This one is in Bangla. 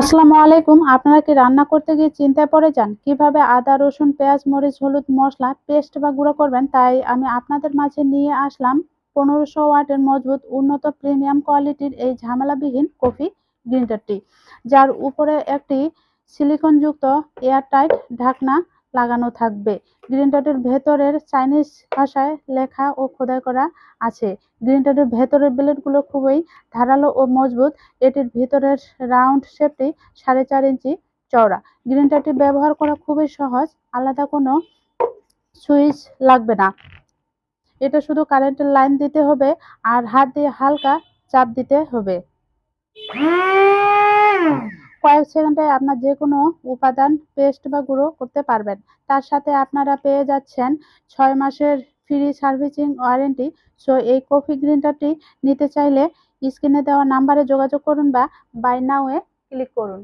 আসসালামু আলাইকুম। আপনারা কি রান্না করতে গিয়ে চিন্তায় পড়ে যান? কীভাবে আদা, রসুন, পেঁয়াজ, মরিচ, হলুদ মশলা পেস্ট বা গুঁড়ো করবেন? তাই আমি আপনাদের মাঝে নিয়ে আসলাম পনেরোশো ওয়াটের মজবুত, উন্নত, প্রিমিয়াম কোয়ালিটির এই ঝামেলাবিহীন কফি গ্রিন্টারটি যার উপরে একটি সিলিকনযুক্ত এয়ারটাইট ঢাকনা লাগানো থাকবে। গ্রিন গ্রিন্টারটির ভেতরের চাইনিজ ভাষায় লেখা ও খোদাই করা আছে। গ্রিন গ্রিনটারের ভেতরের ব্লেডগুলো খুবই ধারালো ও মজবুত। এটির ভিতরের রাউন্ড শেপটি সাড়ে চার ইঞ্চি চওড়া। গ্রিন গ্রিনটারটি ব্যবহার করা খুবই সহজ। আলাদা কোনো সুইচ লাগবে না। এটা শুধু কারেন্টের লাইন দিতে হবে আর হাত দিয়ে হালকা চাপ দিতে হবে। কয়েক সেকেন্ডে আপনার যে কোনো উপাদান পেস্ট বা গুঁড়ো করতে পারবেন। তার সাথে আপনারা পেয়ে যাচ্ছেন ছয় মাসের ফ্রি সার্ভিসিং ওয়ারেন্টি সো এই কফি গ্রিনটারটি নিতে চাইলে স্ক্রিনে দেওয়া নাম্বারে যোগাযোগ করুন বা বাই নাও এ ক্লিক করুন।